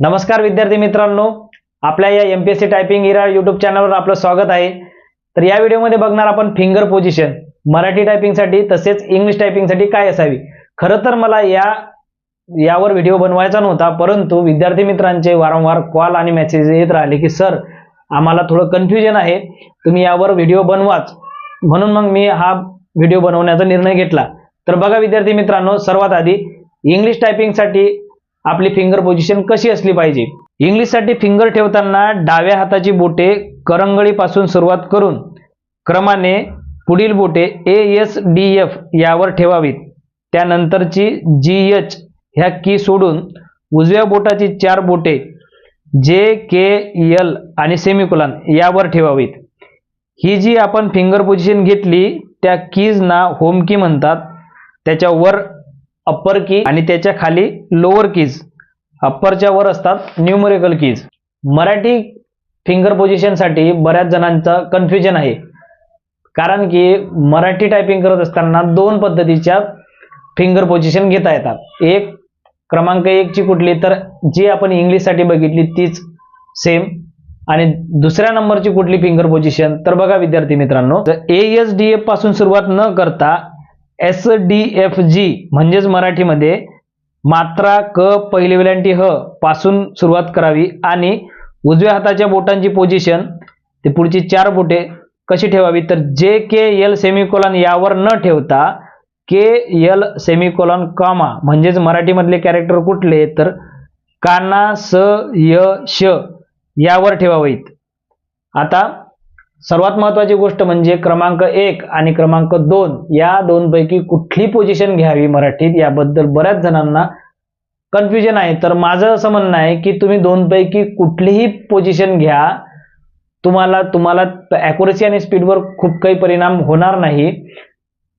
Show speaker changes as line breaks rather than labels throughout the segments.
नमस्कार विद्यार्थी मित्रांनो आपल्या या M P S C typing era YouTube चॅनलवर आपलं स्वागत आहे. तर या व्हिडिओमध्ये बघणार आपण फिंगर पोझिशन मराठी टायपिंगसाठी तसेच इंग्लिश टायपिंगसाठी काय असावी? खरं तर मला या यावर व्हिडिओ बनवायचा नव्हता परंतु विद्यार्थी मित्रांचे वारंवार कॉल आणि मेसेज येत राहिले की सर आम्हाला थोडं कन्फ्युजन आहे. तुम्ही यावर व्हिडिओ बनवाच. म्हणून मग मी हा व्हिडिओ बनवण्याचा निर्णय घेतला. तर बघा विद्यार्थी मित्रांनो सर्वात आधी इंग्लिश टायपिंगसाठी आपली फिंगर पोझिशन कशी असली पाहिजे? इंग्लिशसाठी फिंगर ठेवताना डाव्या हाताची बोटे करंगळीपासून सुरुवात करून क्रमाने पुढील बोटे ए एस डी एफ यावर ठेवावीत. त्यानंतरची जी एच ह्या की सोडून उजव्या बोटाची चार बोटे जे के एल आणि सेमिकुलन यावर ठेवावीत. ही जी आपण फिंगर पोझिशन घेतली त्या कीजना होम की म्हणतात. त्याच्यावर अप्पर की आणि त्याच्याखाली लोअर कीज अप्परच्या वर असतात न्यूमरिकल कीज मराठी फिंगर पोझिशनसाठी बऱ्याच जणांचं कन्फ्युजन आहे. कारण की मराठी टायपिंग करत असताना दोन पद्धतीच्या फिंगर पोझिशन घेता येतात. एक क्रमांक एकची कुठली तर जी आपण इंग्लिशसाठी बघितली तीच सेम आणि दुसऱ्या नंबरची कुठली फिंगर पोझिशन तर बघा विद्यार्थी मित्रांनो ए एस डी एफपासून सुरुवात न करता एस डी एफ जी म्हणजेच मराठीमध्ये मात्रा क पहिली वेलांटी ह पासून सुरुवात करावी आणि उजव्या हाताच्या बोटांची पोझिशन ते पुढची चार बोटे कशी ठेवावी? तर जे के एल सेमिकोलॉन यावर न ठेवता के एल सेमिकोलॉन कॉमा म्हणजेच मराठीमधले कॅरेक्टर कुठले? तर काना स य श यावर ठेवावीत. आता सर्वात महत्वाची गोष्ट म्हणजे क्रमांक एक आणि क्रमांक दोन या दोन पैकी कुठली पोझिशन घ्यावी मराठीत? याबद्दल बऱ्याच जणांना कन्फ्युजन आहे. तर माझं असं म्हणणं आहे की तुम्ही दोन पैकी कुठलीही पोझिशन घ्या. तुम्हाला तुम्हाला ॲक्युरेसी आणि स्पीडवर खूप काही परिणाम होणार नाही.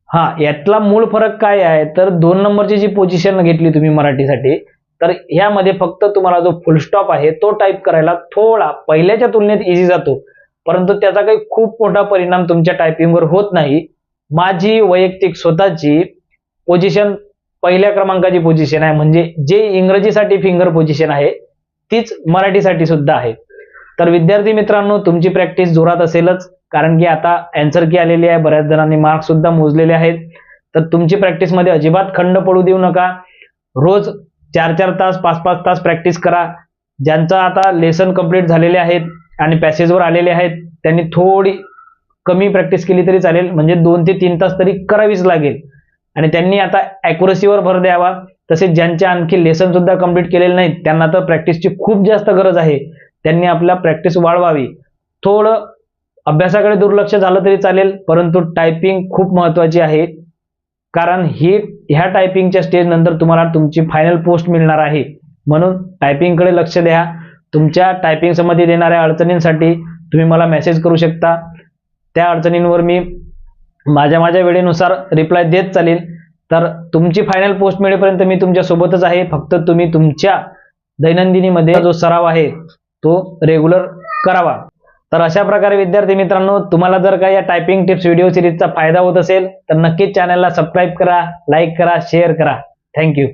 हा यातला मूळ फरक काय आहे? तर दोन नंबरची जी पोझिशन घेतली तुम्ही मराठीसाठी तर ह्यामध्ये फक्त तुम्हाला जो फुल स्टॉप आहे तो टाईप करायला थोडा पहिल्याच्या तुलनेत इझी जातो. परंतु त्याचा काही खूप मोठा परिणाम तुमच्या टायपिंगवर होत नाही. माझी वैयक्तिक स्वतःची पोझिशन पहिल्या क्रमांकाची पोझिशन आहे. म्हणजे जे इंग्रजीसाठी फिंगर पोझिशन आहे तीच मराठीसाठी सुद्धा आहे. तर विद्यार्थी मित्रांनो तुमची प्रॅक्टिस जोरात असेलच. कारण की आता अँसर की आलेली आहे. बऱ्याच जणांनी मार्क सुद्धा मोजलेले आहेत. तर तुमची प्रॅक्टिसमध्ये अजिबात खंड पडू देऊ नका. रोज चार चार तास पाच पाच तास प्रॅक्टिस करा. ज्यांचा आता लेसन कंप्लीट झालेले आहेत आणि पॅसेजवर आलेले आहेत त्यांनी थोडी कमी प्रॅक्टिस केली तरी चालेल. म्हणजे दोन ते तीन तास तरी करावीच लागेल. आणि त्यांनी आता ॲक्युरसीवर भर द्यावा. तसेच ज्यांच्या आणखी लेसन सुद्धा कंप्लीट केलेले नाहीत त्यांना तर प्रॅक्टिसची खूप जास्त गरज आहे. त्यांनी आपल्या प्रॅक्टिस वाढवावी. थोडं अभ्यासाकडे दुर्लक्ष झालं तरी चालेल परंतु टायपिंग खूप महत्त्वाची आहे. कारण ही ह्या टायपिंगच्या स्टेज नंतर तुम्हाला तुमची फायनल पोस्ट मिळणार आहे. म्हणून टायपिंगकडे लक्ष द्या. तुमच्या टायपिंग संबंधित येणाऱ्या अडचणींसाठी तुम्ही मला मेसेज करू शकता. त्या अडचणींवर मी माझ्या माझ्या वेळेनुसार रिप्लाय देत चालेल. तर तुमची फायनल पोस्ट मिळेपर्यंत मी तुमच्यासोबतच आहे. फक्त तुम्ही तुमच्या दैनंदिनीमध्ये जो सराव आहे तो रेग्युलर करावा. तर अशा प्रकारे विद्यार्थी मित्रांनो तुम्हाला जर का या टायपिंग टिप्स व्हिडिओ सिरीजचा फायदा होत असेल तर नक्कीच चॅनलला सबस्क्राईब करा लाईक करा शेअर करा. थँक्यू